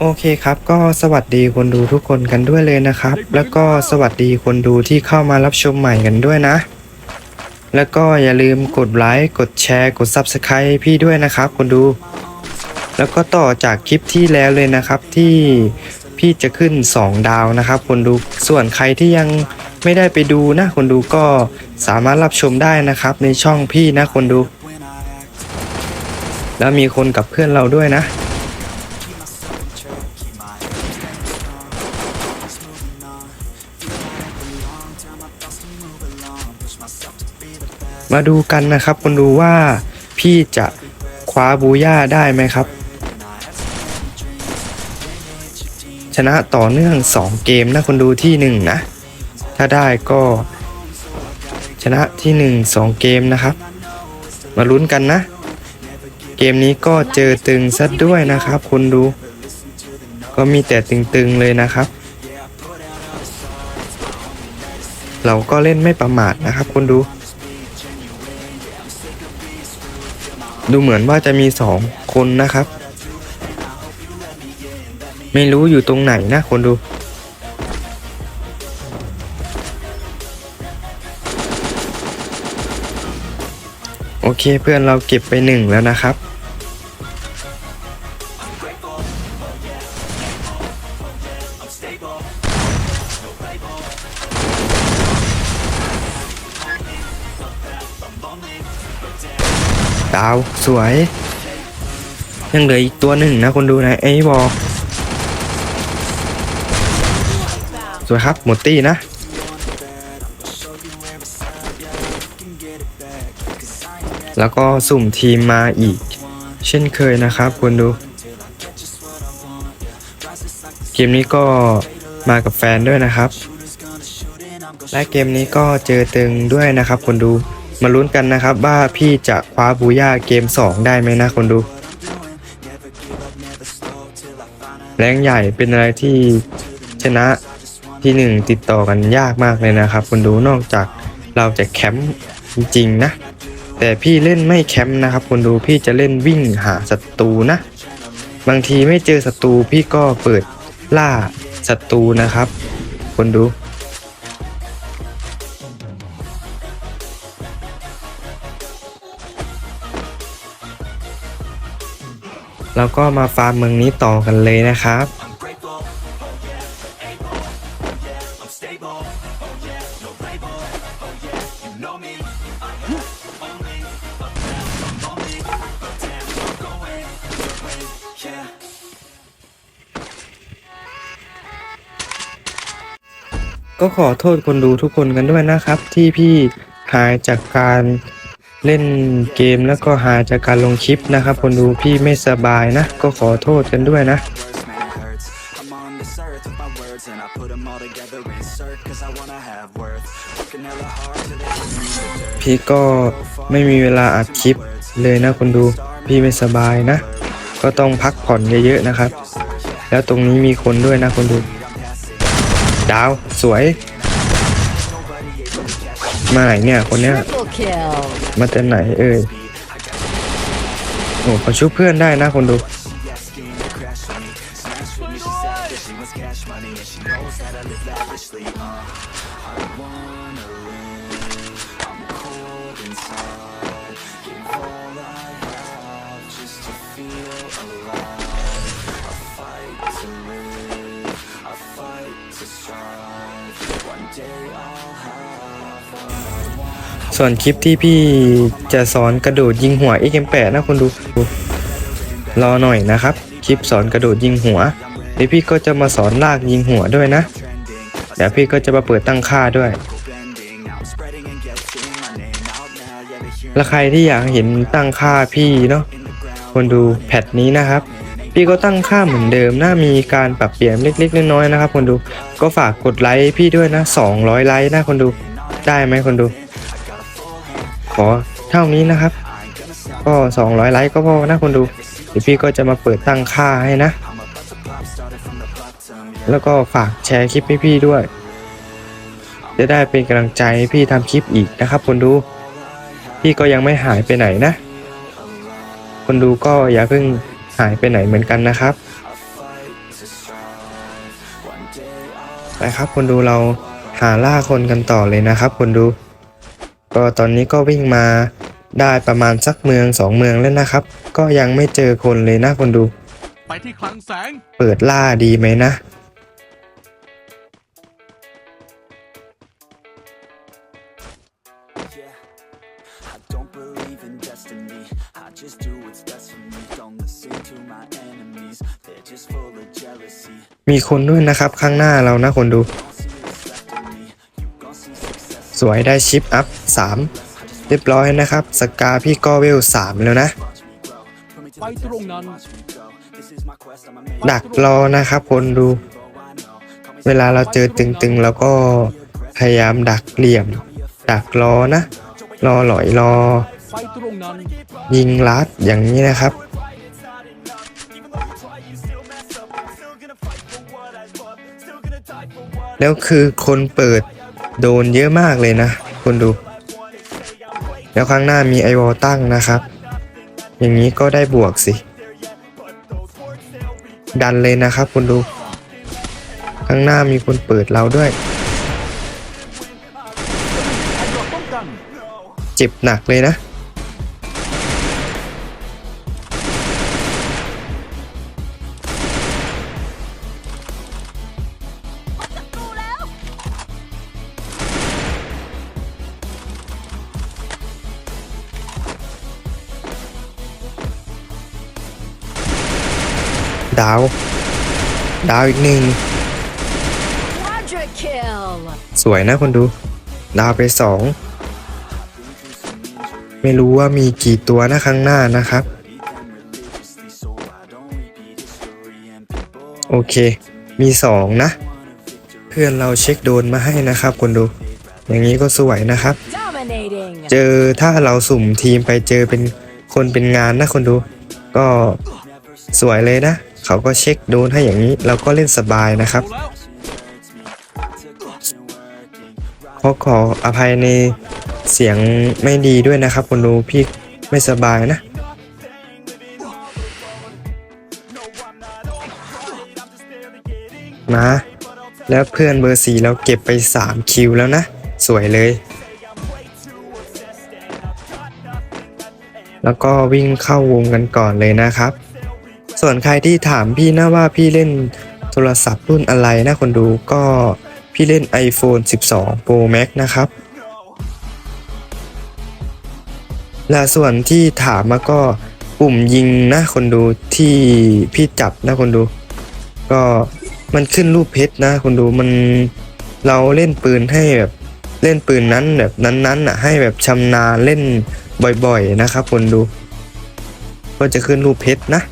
โอเคครับก็สวัสดีคนดูทุกคนกันด้วยเลยนะครับ แล้วก็สวัสดีคนดูที่เข้ามารับชมใหม่กันด้วยนะ แล้วก็อย่าลืมกดไลค์กดแชร์กด Subscribe ให้พี่ด้วยนะครับ คนดู แล้วก็ต่อจากคลิปที่แล้วเลยนะครับที่พี่จะขึ้น 2 ดาวนะครับ คนดูส่วนใครที่ยังไม่ได้ไปดูนะ คนดูก็สามารถรับชมได้นะครับ ในช่องพี่นะคนดู แล้วมีคนกับเพื่อนเราด้วยนะ มาดูกันนะครับคนดูว่าพี่จะคว้าบูย่าได้ไหมครับ ชนะต่อเนื่อง 2 เกมนะคนดูที่ 1 นะ ถ้าได้ก็ ชนะที่ 1 2 เกมนะครับ มาลุ้นกันนะ เกมนี้ก็เจอตึงซะด้วยนะครับคนดู ก็มีแต่ตึงๆเลยนะครับ เราก็เล่นไม่ประมาทนะครับคนดู ดูเหมือนว่าจะมีสองคนนะครับ ไม่รู้อยู่ตรงไหนนะคนดู โอเคเพื่อนเราเก็บไปหนึ่งแล้วนะครับ ดาวสวย ยังเหลืออีกตัวหนึ่งนะคนดูนะไอ้บอลสวยครับหมดตี้นะแล้วก็สุ่มทีมมาอีก เช่นเคยนะครับคุณดู เกมนี้ก็มากับแฟนด้วยนะครับ และเกมนี้ก็เจอตึงด้วยนะครับคนดู มาลุ้นกันนะครับว่าพี่จะคว้าบูย่าเกม 2 ได้ไหมนะคนดู แรงใหญ่เป็นอะไรที่ชนะที่หนึ่งติดต่อกันยากมากเลยนะครับ คนดูนอกจากเราจะแคมป์จริงๆนะ แต่พี่เล่นไม่แคมป์นะครับ คนดูพี่จะเล่นวิ่งหาศัตรูนะ บางทีไม่เจอศัตรูพี่ก็เปิดล่าศัตรูนะครับ คนดู เราก็มาฟาร์มเมืองนี้ต่อกันเลยนะครับ ก็ขอโทษคนดูทุกคนกันด้วยนะครับ ที่พี่หายจากการ เล่นเกมแล้วก็หาจากการลงคลิปนะครับคนดูพี่ไม่สบายนะ ก็ขอโทษกันด้วยนะ พี่ก็ไม่มีเวลาอัดคลิปเลยนะคนดูพี่ไม่สบายนะ ก็ต้องพักผ่อนเยอะๆนะครับ แล้วตรงนี้มีคนด้วยนะคนดู ดาวสวย มาไหนเนี่ยคนเนี้ย Triple kill. มาแต่ไหนเอ่ยโอ้เขาชุบเพื่อนได้นะคนดู ส่วนคลิปที่พี่จะสอนกระโดดยิงหัว XM8 นะคนดู รอหน่อยนะครับ คลิปสอนกระโดดยิงหัวเดี๋ยวพี่ก็จะมาสอนลากยิงหัวด้วยนะ เดี๋ยวพี่ก็จะมาเปิดตั้งค่าด้วย แล้วใครที่อยากเห็นตั้งค่าพี่เนาะคนดูแพทนี้นะครับ พี่ก็ตั้งค่าเหมือนเดิมน่ามีการปรับเปลี่ยนเล็กๆน้อยๆนะครับ คนดูก็ฝากกดไลค์พี่ด้วยนะ 200 ไลค์นะคนดูได้ไหมคนดู ขอเท่านี้นะครับ ก็ 200 ไลค์ก็พอนะคนดู เดี๋ยวพี่ก็จะมาเปิดตั้งค่าให้นะ แล้วก็ฝากแชร์คลิปให้พี่ด้วย จะได้เป็นกำลังใจให้พี่ทำคลิปอีกนะครับ คนดู พี่ก็ยังไม่หายไปไหนนะ คนดูก็อย่าเพิ่งหายไปไหนเหมือนกันนะครับไปครับ คนดูเราหาล่าคนกันต่อเลยนะครับ คนดู ก็ตอนนี้ก็วิ่งมาได้ประมาณสักเมืองสองเมืองแล้วนะครับ ก็ยังไม่เจอคนเลยนะคนดู ไปที่คลังแสง เปิดล่าดีไหมนะ Yeah, I don't believe in destiny. I just do what's best for me. Don't listen to my enemies. They're just full of jealousy. มีคนด้วยนะครับข้างหน้าเรานะคนดู วยได้ชิปอัพ 3 เรียบร้อยนะครับ สกาพี่ก็เวล 3 แล้วนะ ดักรอนะครับคนดู เวลาเราเจอตึงๆ แล้วก็พยายามดักเหลี่ยม ดักรอนะ รอหลอยรองยิงลัดอย่างนี้นะครับแล้วคือคนเปิด โดนเยอะมากเลยนะคุณดู แล้วข้างหน้ามีไอวอลตั้งนะครับ อย่างนี้ก็ได้บวกสิ ดันเลยนะครับคุณดู ข้างหน้ามีคนเปิดเราด้วย เจ็บหนักเลยนะ ดาว ดาวอีกหนึ่ง Quadra kill! สวยนะคนดู ดาวไปสอง ไม่รู้ว่ามีกี่ตัวนะข้างหน้านะครับ religiously so I don't repeat history and people โอเค มีสองนะ เพื่อนเราเช็คโดนมาให้นะครับคนดู อย่างนี้ก็สวยนะครับ Dominating! เจอถ้าเราสุ่มทีมไปเจอเป็นคนเป็นงานนะคนดู ก็สวยเลยนะ เขาก็เช็คโดนให้อย่างนี้เราก็เล่นสบายนะครับขอขออภัยในเสียงไม่ดีด้วยนะครับคนดูพี่ไม่สบายนะ มา แล้วเพื่อนเบอร์สี่เราเก็บไป 3 คิวแล้วนะ สวยเลย แล้วก็วิ่งเข้าวงกันก่อนเลยนะครับ ส่วนใครที่ถามพี่นะว่าพี่เล่นโทรศัพท์รุ่นอะไรนะคนดูก็พี่เล่น iPhone 12 Pro Max นะครับ และส่วนที่ถามมาก็ปุ่มยิงนะคนดูที่พี่จับนะคนดู ก็มันขึ้นรูปเพชรนะคนดูมันเราเล่นปืนให้แบบเล่นปืนนั้นแบบนั้นๆน่ะให้แบบชำนาญเล่นบ่อยๆนะครับคนดู ก็จะขึ้นรูปเพชรนะ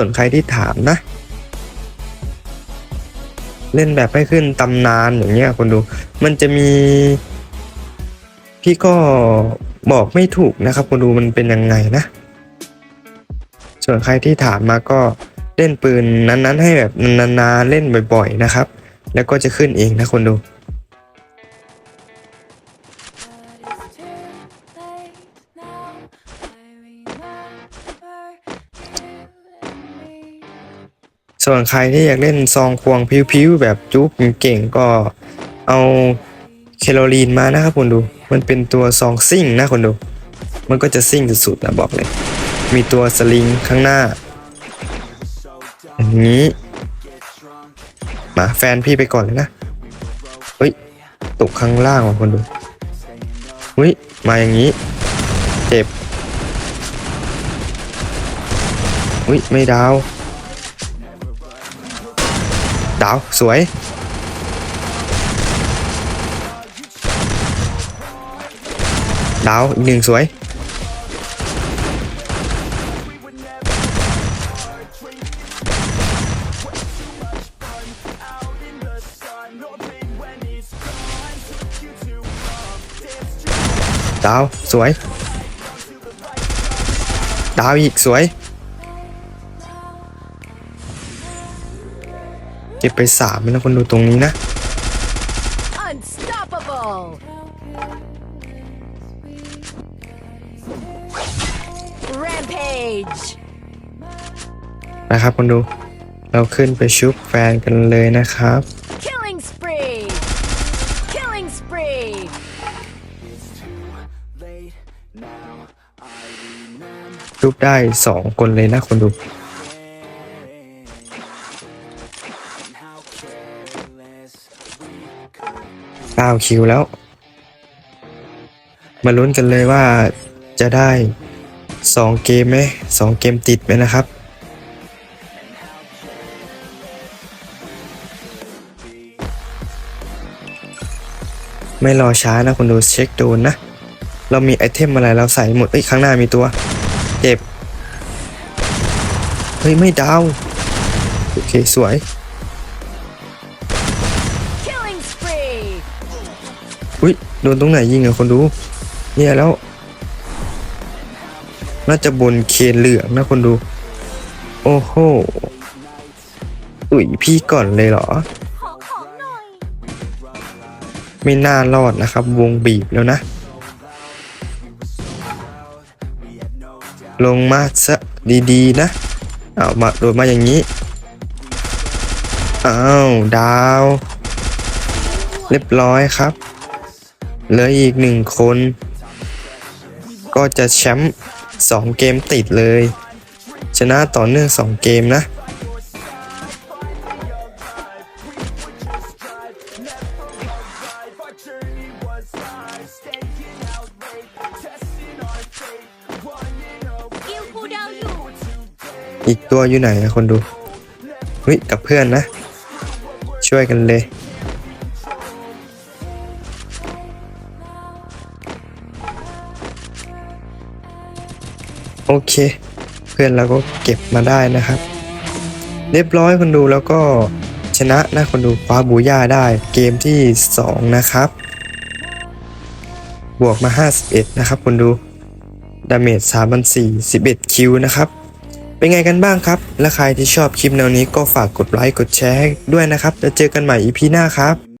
วนใครที่ถามนะ เล่นแบบให้ขึ้นตำนานอย่างเงี้ยคนดู มันจะมี พี่ก็บอกไม่ถูกนะครับ คนดูมันเป็นยังไงนะ ส่วนใครที่ถามมาก็เล่นปืนนั้นๆ ให้แบบนานๆเล่นบ่อย ๆนะครับ แล้วก็จะขึ้นเองนะคนดู ส่วนใครที่อยากเล่นซองควงพิ้วๆแบบจุ๊บเก่งก็เอาเคโรลีนมานะครับคนดู มันเป็นตัวซองซิ่งนะคนดู มันก็จะซิ่งสุดๆนะบอกเลย มีตัวสลิงข้างหน้าอย่างนี้ มาแฟนพี่ไปก่อนเลยนะ เฮ้ย ตกข้างล่างว่ะคนดู เฮ้ย มาอย่างนี้ เจ็บเฮ้ย ไม่ดาว ดาว สวย ดาวอีกหนึ่งสวย ดาว สวย ดาวอีกสวย เก็บไปสามนะคนดูตรงนี้นะ นะครับคนดู เราขึ้นไปชุบแฟนกันเลยนะครับ ชุบได้สองคนเลยนะคนดู เก้าคิวแล้ว มาลุ้นกันเลยว่าจะได้สองเกมไหมสองเกมติดไหมนะครับ ไม่รอช้านะคุณดูเช็คโดนนะ เรามีไอเทมอะไรเราใส่หมดเอ้ยข้างหน้ามีตัว เจ็บ เฮ้ย ไม่ดาว โอเค สวย อุ้ยโดนตรงไหนยิงอะคนดูเนี่ยแล้ว น่าจะบนเคนเหลืองนะคนดู โอ้โหอุ้ยพี่ก่อนเลยเหรอ ไม่น่ารอดนะครับ วงบีบแล้วนะ ลงมาซะดีๆนะเอามาโดดมาอย่างนี้อ้าว ดาว เรียบร้อยครับ เหลืออีกหนึ่งคน ก็จะแชมป์สองเกมติดเลย ชนะต่อเนื่องสองเกมนะ อีกตัวอยู่ไหนนะคนดูเฮ้ยกับเพื่อนนะ ช่วยกันเลย โอเค เพื่อนเราก็เก็บมาได้นะครับ เรียบร้อยคนดูแล้วก็ชนะนะคนดูคว้าบูย่าได้เกมที่ 2 นะครับ บวกมา 51 นะครับคนดูดาเมจ3,400 11 คิวนะครับ เป็นไงกันบ้างครับ และใครที่ชอบคลิปแนวนี้ก็ฝากกดไลค์กดแชร์ให้ด้วยนะครับ แล้วเจอกันใหม่ EP หน้าครับ